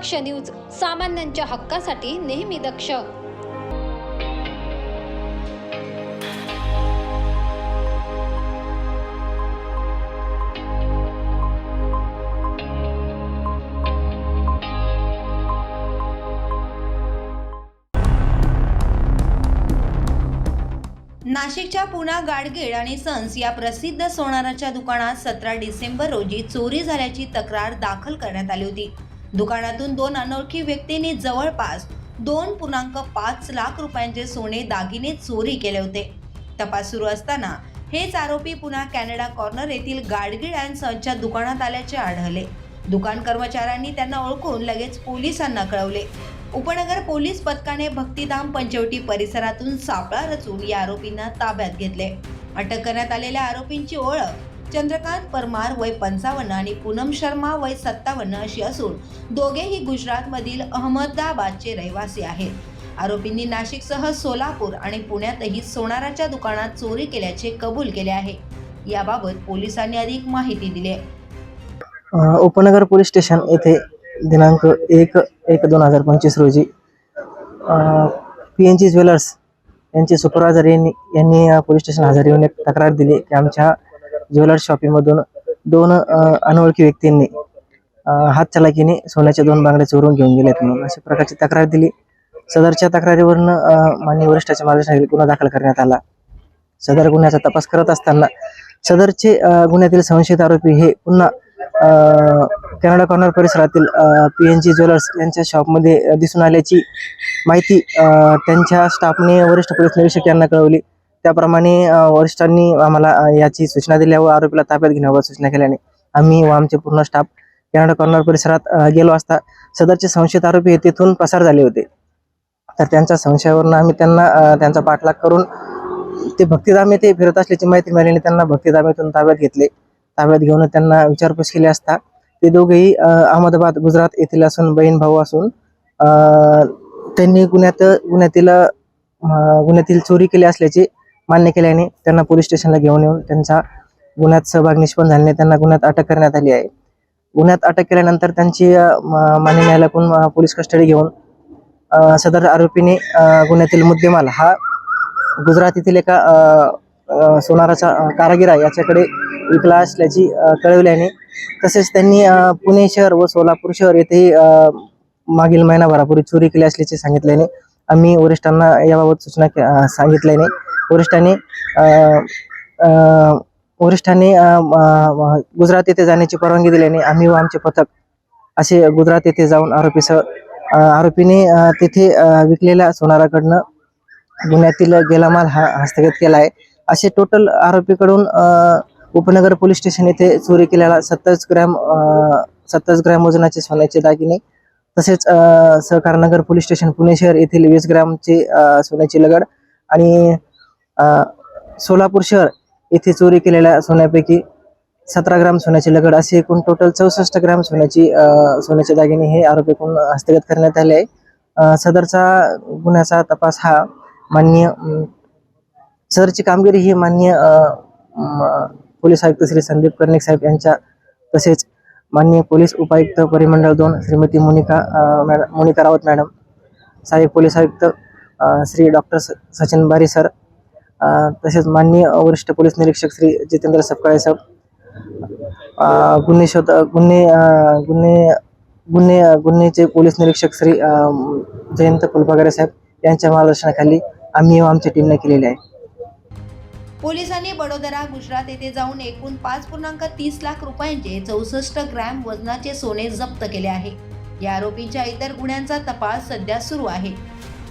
दक्ष news सामान्यांच्या हक्कासाठी नेहमी दक्ष. नाशिकच्या पुणा गाडगीळ आणि सन्स या प्रसिद्ध सोनाराच्या दुकानात सतरा डिसेंबर रोजी चोरी झाल्याची तक्रार दाखल करण्यात आली होती. दुकानातून दोन अनोळखी व्यक्तींनी जवळपास दोन पूर्णांक पाच लाख रुपयांचे सोने दागिने चोरी केले होते. तपास सुरू असताना हेच आरोपी पुन्हा कॅनडा कॉर्नर येथील गाडगीळ अँड सनच्या दुकानात आल्याचे आढळले. दुकान कर्मचाऱ्यांनी त्यांना ओळखून लगेच पोलिसांना कळवले. उपनगर पोलीस पथकाने भक्तिधाम पंचवटी परिसरातून सापळा रचून या आरोपींना ताब्यात घेतले. अटक करण्यात आलेल्या आरोपींची ओळख चंद्रकांत परमार वय पंचावन्न आणि पूनम शर्मा वय सत्तावन्न अशी असून दोघेही गुजरातमधील अहमदाबादचे रहिवासी आहेत. आरोपींनी नाशिकसह सोलापूर आणि पुण्यातही सोनाराच्या दुकानात चोरी केल्याचे कबूल केले आहे. याबाबत पोलिसांनी अधिक माहिती दिली उपनगर पोलीस स्टेशन येथे दिनांक एक एक दोन हजार पंचवीस रोजी पी एन जी ज्वेलर्स यांचे सुपरवायझर यांनी यांनी पोलीस स्टेशन हजर येऊन एक तक्रार दिली की आमच्या ज्वेलर्स शॉपिंगमधून दोन अनोळखी व्यक्तींनी हात हातचलाकीने सोन्याच्या दोन बांगड्या चोरून घेऊन गेल्यात म्हणून अशा प्रकारची तक्रार दिली. सदरच्या तक्रारीवरनं मान्य वरिष्ठाच्या मार्गदर्शनाखाली गुन्हा दाखल करण्यात आला. सदर गुन्ह्याचा तपास करत असताना सदरचे गुन्ह्यातील संशयित आरोपी हे पुन्हा कॅनडा कॉर्नर परिसरातील पी एन जी ज्वेलर्स यांच्या शॉपमध्ये दिसून आल्याची माहिती त्यांच्या स्टाफने वरिष्ठ पोलीस निरीक्षक यांना कळवली. त्याप्रमाणे वरिष्ठांनी आम्हाला याची सूचना दिल्या व आरोपीला ताब्यात घेण्यावर सूचना केल्याने आम्ही व आमचे पूर्ण स्टाफ कॅनडा कॉर्नर परिसरात गेलो असता सदरचे संशयित आरोपी हे तेथून पसार झाले होते. तर त्यांच्या संशयावरून आम्ही त्यांना त्यांचा पाठलाग करून ते भक्तिधाम येथे फिरत असल्याची माहिती मिळाल्याने त्यांना भक्तिधामेतून ताब्यात घेतले. ताब्यात घेऊन त्यांना विचारपूस केली असता ते दोघेही अहमदाबाद गुजरात येथील असून बहीण भाऊ असून त्यांनी गुन्ह्यात गुन्ह्यातील गुन्ह्यातील चोरी केली असल्याचे मान्य केल्याने त्यांना पोलीस स्टेशनला घेऊन येऊन त्यांचा गुन्ह्यात सहभाग निष्पन्न झाल्याने त्यांना गुन्ह्यात अटक करण्यात आली आहे. गुन्ह्यात अटक केल्यानंतर त्यांची मान्य न्यायालयाकडून पोलीस कस्टडी घेऊन सदर आरोपीने गुन्ह्यातील मुद्देमाल हा गुजरात येथील एका अ, सोनाराचा कारागिरा याच्याकडे विकला असल्याची कळविल्याने कळवल्याने तसेच त्यांनी पुणे शहर व सोलापूर शहर येथेही अ, मागील महिनाभरापूर्वी चोरी केली असल्याचे सांगितल्याने आम्ही वरिष्ठांना याबाबत सूचना सांगितल्याने वरिष्ठांनी वरिष्ठांनी गुजरात येथे जाण्याची परवानगी दिल्याने आम्ही व आमचे पथक असे गुजरात येथे जाऊन आरोपीसह आरोपीने तेथे विकलेल्या सोनाराकडनं गुन्ह्यातील गेलामाल हा हस्तगत केला आहे. असे टोटल आरोपीकडून उपनगर पोलीस स्टेशन येथे चोरी केलेला सत्तावीस ग्रॅम सत्तावीस ग्रॅम वजनाचे सोन्याचे दागिने तसेच सहकारनगर पोलीस स्टेशन पुणे शहर येथील वीस ग्रॅमचे सोन्याची लगड आणि सोलापूर शहर येथे चोरी केलेल्या सोन्यापैकी सतरा ग्राम सोन्याची लगड असे एकूण टोटल चौसष्ट ग्राम सोन्याची सोन्याचे दागिने हे आरोपीकडून हस्तगत करण्यात आले आहे. सदरचा गुन्ह्याचा तपास हा मान्य सदरची कामगिरी ही मान्य पोलीस आयुक्त श्री संदीप कर्णिक साहेब यांच्या तसेच मान्य पोलीस उपायुक्त परिमंडळ दोन श्रीमती मोनिका मॅडम मोनिका रावत मॅडम सहाय्यक पोलीस आयुक्त श्री डॉक्टर सचिन बारी सर तसेच माननीय वरिष्ठ पोलीस निरीक्षक श्री जितेंद्र सपकाळे साहेब गुन्हे शोध गुन्हे गुन्हे गुन्हे गुन्हेचे पोलीस निरीक्षक श्री जयंत फुलपागरे साहेब यांच्या मार्गदर्शनाखाली आम्ही आमच्या टीमने केलेले आहे. पोलिसांनी बडोदरा गुजरात येथे जाऊन एकूण पाच पूर्णांक तीस लाख रुपयांचे चौसष्ट ग्रॅम वजनाचे सोने जप्त केले आहे. या आरोपींच्या इतर गुन्ह्यांचा तपास सध्या सुरू आहे.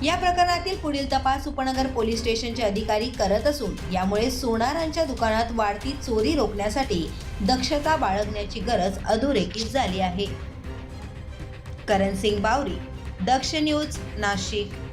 या प्रकरणातील पुढील तपास उपनगर पोलीस स्टेशनचे अधिकारी करत असून यामुळे सोनारांच्या दुकानात वाढती चोरी रोखण्यासाठी दक्षता बाळगण्याची गरज अधोरेखित झाली आहे. करण सिंग बावरी दक्ष न्यूज नाशिक.